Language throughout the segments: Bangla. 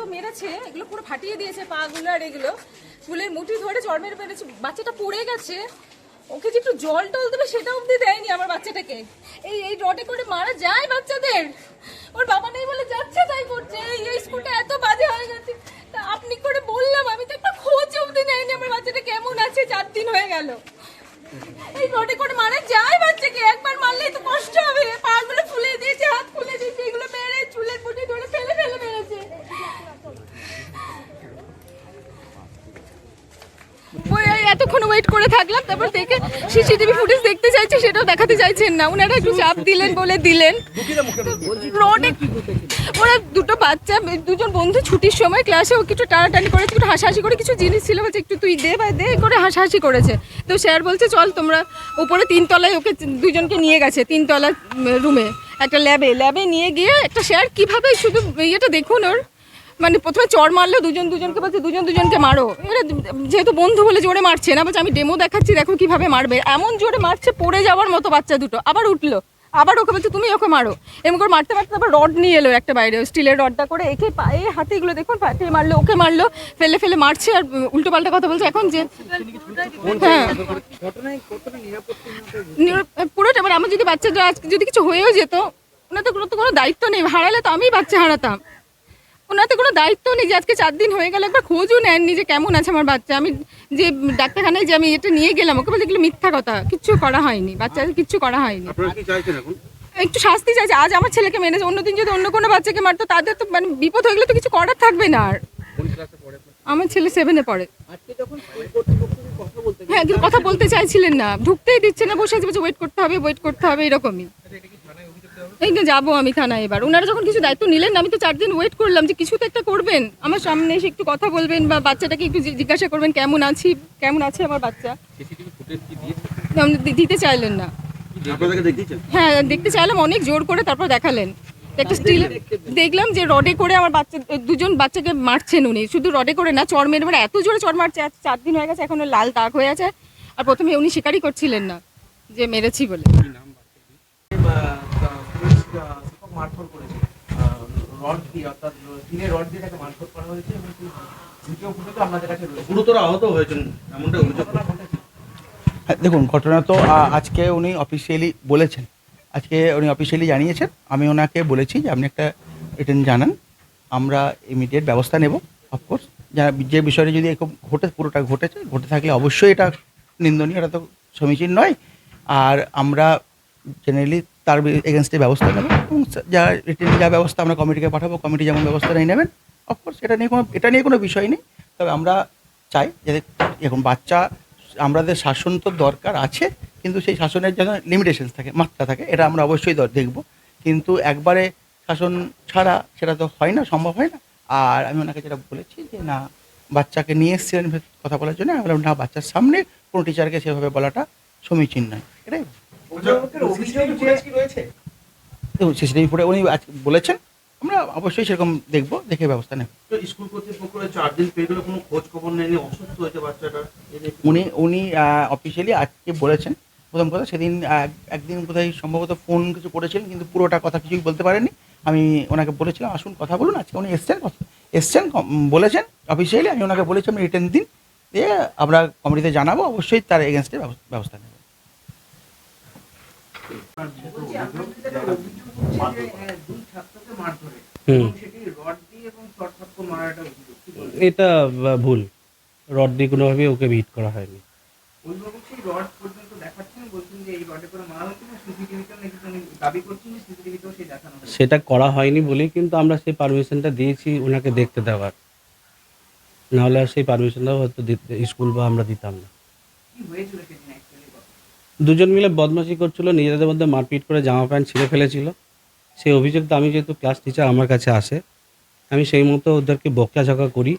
এত মেরেছে, এগুলো পুরো ফাটিয়ে দিয়েছে পা গুলো আর এগুলো। ফুলের মুঠি ধরে চর্মের মেরে মেরেছে বাচ্চাটা পড়ে গেছে। ওকে যে একটু জল টল দেবে, সেটা অবধি দেয়নি আমার বাচ্চাটাকে। এই এই রডে করে মারা যায় বাচ্চাদের। ওর বাবা নেই বলে যাচ্ছে তাই করছে। এই স্কুলটা এত বাজে হয়ে গেছে। তা আপনি করে বললাম, আমি তো একটা খোঁজ অবধি নেয়নি আমার বাচ্চাটা কেমন আছে, চার দিন হয়ে গেল। এই রডে করে মারা যায় বাচ্চাকে, একবার মারলেই তো কষ্ট হবে পা গুলো ফুলে দিয়েছে হাত ফুলে দিয়েছে এগুলো মেরে চুলের পুটি ধরে ফেলে ফেলে মেরেছে ওই ওই এতক্ষণ ওয়েট করে থাকলাম, তারপর দেখে সিসিটিভি ফুটেজ দেখতে চাইছে, সেটাও দেখাতে চাইছেন না। ওনারা একটু চাপ দিলেন বলে দিলেন। ওরা দুটো বাচ্চা, দুজন বন্ধু ছুটির সময় ক্লাসে ওকে একটু টানাটানি করেছে, একটু হাসাহাসি করে কিছু জিনিস ছিল, বলছে একটু তুই দে বা দে করে হাসাহাসি করেছে। তো স্যার বলছে, চল তোমরা উপরে তিনতলায় ওকে দুজনকে নিয়ে গেছে, তিনতলা রুমে একটা ল্যাবে ল্যাবে নিয়ে গিয়ে একটা স্যার কীভাবে শুধু ইয়েটা দেখুন ওর। মানে প্রথমে চড় মারলো, দুজন দুজনকে বলছে, দুজন দুজনকে মারো। এরা যেহেতু বন্ধু বলে জোরে মারছে না, বলছে, আমি ডেমো দেখাচ্ছি, দেখো কীভাবে মারবে। এমন জোরে মারছে, পড়ে যাওয়ার মতো বাচ্চা দুটো। আবার উঠল। আবার ওকে বলছে, তুমি ওকে মারো। এমন করে মারতে মারতে তারপর রড নিয়ে এলো একটা বাইরে স্টিলের রডটা করে একে পায়ে হাতে এগুলো দেখুন পাতে মারলো, ওকে মারলো, ফেলে ফেলে মারছে আর উল্টো পাল্টা কথা বলছে। এখন যে হ্যাঁ। পুরোটা, এবার আমার যদি আজকে যদি কিছু হয়েও যেত ওনার তো কোনো দায়িত্ব নেই, হারালে তো আমিই বাচ্চা হারাতাম। ওনার তো কোনো দায়িত্ব নেই যে আজকে চার দিন হয়ে গেল একবার খোঁজও নেননি যে কেমন আছে আমার বাচ্চা। আমি যে ডাক্তারখানায় যে আমি এটা নিয়ে গেলাম ওকে বলতে এগুলো মিথ্যা কথা কিচ্ছু করা হয়নি বাচ্চা কিচ্ছু করা হয়নি। একটু শাস্তি চাইছে আজ আমার ছেলেকে মেরেছে অন্যদিন যদি অন্য কোনো বাচ্চাকে মারতো তাদের তো মানে বিপদ হয়ে গেলে তো কিছু করার থাকবে না আর। আমার ছেলে সেভেনে পড়ে। হ্যাঁ কিন্তু কথা বলতে চাইছিলেন না ঢুকতেই দিচ্ছে না বসে আছে ওয়েট করতে হবে ওয়েট করতে হবে এরকমই। এই যে যাব আমি থানায় এবার। ওনারা যখন কিছু দায়িত্ব নিলেন আমি তো চার দিন ওয়েট করলাম যে কিছু তো একটা করবেন। আমার সামনে এসে একটু কথা বলবেন বা বাচ্চাটাকে একটু জি- জিজ্ঞাসা করবেন কেমন আছি কেমন আছে আমার বাচ্চা? সিসিটিভি ফুটেজ কি দিয়েছে? আপনি দিতে চাইলেন না। হ্যাঁ দেখতে চাইলাম অনেক জোর করে তারপর দেখালেন। একটা স্টিল দেখলাম যে রডে করে আমার বাচ্চা দুজন বাচ্চাকে মারছেন উনি। শুধু রডে করে না চর মেরে মেরে এত জোরে চড় মারছে চার দিন হয়ে গেছে এখনও লাল দাগ হয়ে আছে। আর প্রথমে উনি শিকারই করছিলেন না যে মেরেছি বলে। মারধর করেছে। রড দিয়ে অর্থাৎ রড দিয়ে তাকে মারধর করা হয়েছে এবং আমাদের কাছে রয়েছে। গুরুতর আহত হয়েছেন এমনটা অভিযোগ হ্যাঁ, দেখুন ঘটনা তো আজকে উনি অফিসিয়ালি বলেছেন। আজকে উনি অফিসিয়ালি জানিয়েছেন আমি ওনাকে বলেছি যে আপনি একটা রিটার্ন জানান আমরা ইমিডিয়েট ব্যবস্থা নেব অফকোর্স যে বিষয়টা যদি এরকম ঘটে পুরোটা ঘটেছে ঘটে থাকলে অবশ্যই এটা নিন্দনীয় এটা তো সমীচীন নয়। আর আমরা জেনারেলি তার এগেনস্টে ব্যবস্থা নেব। এবং যা রিটার্ন যা ব্যবস্থা আমরা কমিটিকে পাঠাবো কমিটি যেমন ব্যবস্থা নিয়ে নেবেন। অফকোর্স এটা নিয়ে কোনো এটা নিয়ে কোনো বিষয় নেই। তবে আমরা চাই যাতে এখন বাচ্চা, আমাদের শাসন তো দরকার আছে, কিন্তু সেই শাসনের যেন লিমিটেশনস থাকে, মাত্রা থাকে, এটা আমরা অবশ্যই দেখব। কিন্তু একবারে শাসন ছাড়া সেটা তো হয় না, সম্ভব হয় না। আর আমি ওনাকে যেটা বলেছি যে, না, বাচ্চাকে নিয়ে এসেছিলেন কথা বলার জন্য আমি বললাম না, বাচ্চার সামনে কোনো টিচারকে সেভাবে বলাটা সমীচীন নয়। এটাই দেখুন সিসিটিভি ফুটে উনি বলেছেন আমরা অবশ্যই সেরকম দেখব দেখে ব্যবস্থা নেব। স্কুল কর্তৃপক্ষ চার দিন পেয়ে গেলে কোনো খোঁজ খবর নেয়নি অসুস্থ হয়েছে বাচ্চাটা? উনি উনি অফিসিয়ালি আজকে বলেছেন। প্রথম কথা সেদিন একদিন বোধহয় সম্ভবত ফোন কিছু করেছিলেন কিন্তু পুরোটা কথা কিছুই বলতে পারেননি। আমি ওনাকে বলেছিলাম আসুন কথা বলুন আজকে উনি এসছেন এসছেন বলেছেন অফিসিয়ালি আমি ওনাকে বলেছি আমি রিটার্ন দিন দিয়ে আমরা কমিটিতে জানাব অবশ্যই তার এগেনস্টে ব্যবস্থা নেব দুই ছাত্রকে মারধরে হুম। এবং সেটি রড দিয়ে এবং চটপট মারাটা অভিযোগ কি বলবেন? এটা ভুল। রড দিয়ে কোনোভাবে ওকে ভিট করা হয়নি। সেটা করা হয়নি বলেই কিন্তু আমরা সেই পারমিশনটা দিয়েছি ওনাকে দেখতে দেওয়ার। নাহলে আর সেই পারমিশনটাও হয়তো দিতে স্কুল বা আমরা দিতাম না। হয়েছিল দুজন মিলে বদমাশি করছিল, নিজেদের মধ্যে মারপিট করে জামা প্যান্ট ছিঁড়ে ফেলেছিল। সেই অভিযোগটা আমি যেহেতু ক্লাস টিচার আমার কাছে আসে। আমি সেই মতো ওদেরকে বকাঝকা করি।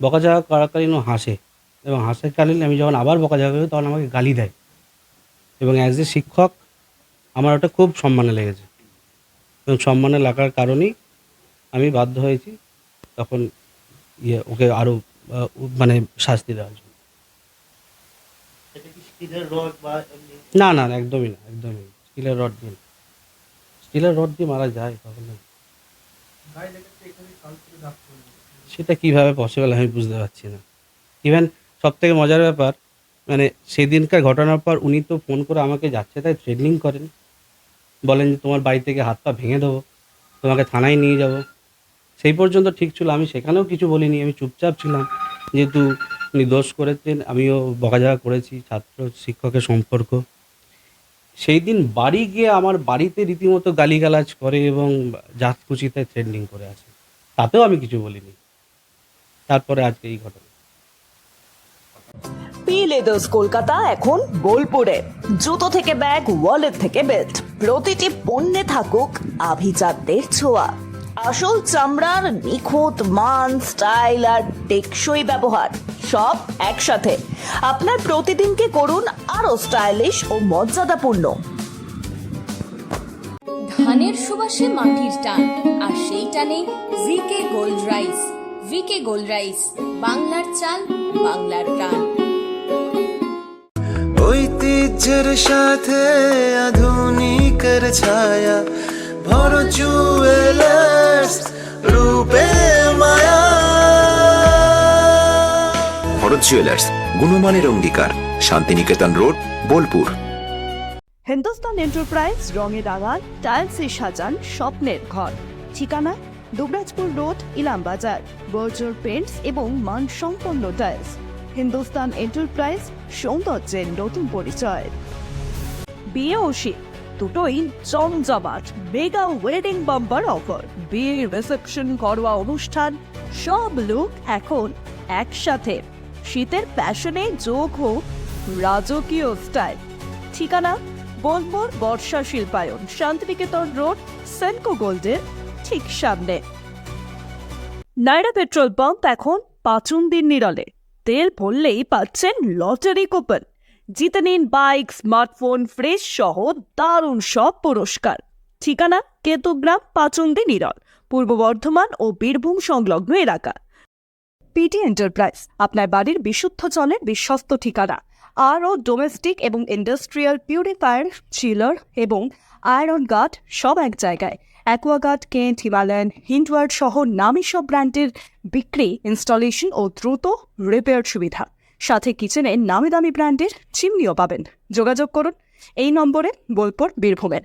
বকাঝকা করাকালীন ও হাসে এবং হাসাকালীন আমি যখন আবার বকাঝকা করি, তখন আমাকে গালি দেয়। এবং অ্যাজ এ শিক্ষক, আমার ওটা খুব সম্মানে লেগেছে। এবং সম্মানে লাগার কারণেই আমি বাধ্য হয়েছি তখন ইয়ে ওকে আরও মানে শাস্তি দেওয়ার জন্য। না না একদমই না, একদমই। স্টিলের রড দিয়ে স্টিলের রড দিয়ে মারা যায় কখনো সেটা কীভাবে পসিবল আমি বুঝতে পারছি না। ইভেন সব থেকে মজার ব্যাপার মানে সেদিনকার ঘটনার পর উনি তো ফোন করে আমাকে যাচ্ছে, তাই থ্রেডনিং করেন। বলেন যে তোমার বাড়ি থেকে হাত পা ভেঙে দেবো, তোমাকে থানায় নিয়ে যাব। সেই পর্যন্ত ঠিক ছিল, আমি সেখানেও কিছু বলিনি, আমি চুপচাপ ছিলাম। যেহেতু উনি দোষ করেছেন, আমিও বকাঝকা করেছি, ছাত্র, শিক্ষকের সম্পর্ক। সেই দিন বাড়ি গিয়ে আমার বাড়িতে রীতিমতো গালিগালাজ করে এবং জাত কুচিতে থ্রেডনিং করে আছে তাতেও আমি কিছু বলিনি। তারপরে আজকে এই ঘটনা। পি কলকাতা এখন বোলপুরে। জুতো থেকে ব্যাগ ওয়ালেট থেকে বেল্ট প্রতিটি পণ্যে থাকুক আভিজাতদের ছোঁয়া। আসল চামড়ার নিখুঁত মান স্টাইল আর টেকসই ব্যবহার সব একসাথে। আপনার প্রতিদিনকে করুন আরও স্টাইলিশ ও মর্যাদাপূর্ণ। ধানের সুবাসে মাটির টান আর সেই টানে VK gold rice. VK gold rice বাংলার চাল বাংলার প্রাণ। ঐতিহ্যের সাথে আধুনিকের ছায়া ভর জুয়েলার্স রূপে মায়া ভরত জুয়েলার্স গুণমানের অঙ্গীকার শান্তিনিকেতন রোড বোলপুর হিন্দুস্তান এন্টারপ্রাইজ রঙে রাঙান টাইলসে সাজান স্বপ্নের ঘর ঠিকানা Dubrajpur road Ilambazar Berger paints এবং মানসম্পন্ন টাইলস হিন্দুস্তান এন্টারপ্রাইজ সৌন্দর্যের নতুন পরিচয়। বিয়ে ও শীত দুটোই জমজমাট মেগা ওয়েডিং বাম্পার অফার বিয়ে রিসেপশন ঘরোয়া অনুষ্ঠান, সব লুক এখন একসাথে। শীতের প্যাশনে যোগ হোক রাজকীয় স্টাইল ঠিকানা, বোলপুর বর্ষা শিল্পায়ন, শান্তিনিকেতন রোড সেনকো গোল্ডের ঠিক সামনে। নাইরা পেট্রোল পাম্প এখন পাঁচুন দিন নিরলে। তেল ভরলেই পাচ্ছেন লটারি কুপন। জিতে নিন বাইক, স্মার্টফোন, ফ্রেশ সহ দারুণ সব পুরস্কার। ঠিকানা, কেতুগ্রাম, পাচুন্দি, নিরল। পূর্ব বর্ধমান ও বীরভূম সংলগ্ন এলাকা। পিটি এন্টারপ্রাইজ, আপনার বাড়ির বিশুদ্ধ জলের বিশ্বস্ত ঠিকানা। আর ও ডোমেস্টিক এবং ইন্ডাস্ট্রিয়াল পিউরিফায়ার, চিলার এবং আয়রন গার্ড সব এক জায়গায়। অ্যাকোয়াগার্ড কেন্ট, হিমালয়ান, হিন্ডওয়ার্ড সহ নামী সব ব্র্যান্ডের বিক্রি, ইনস্টলেশন ও দ্রুত রিপেয়ার সুবিধা। সাথে কিচেনে নামি দামি ব্র্যান্ডের চিমনিও পাবেন। যোগাযোগ করুন। এই নম্বরে বোলপুর বীরভূমের।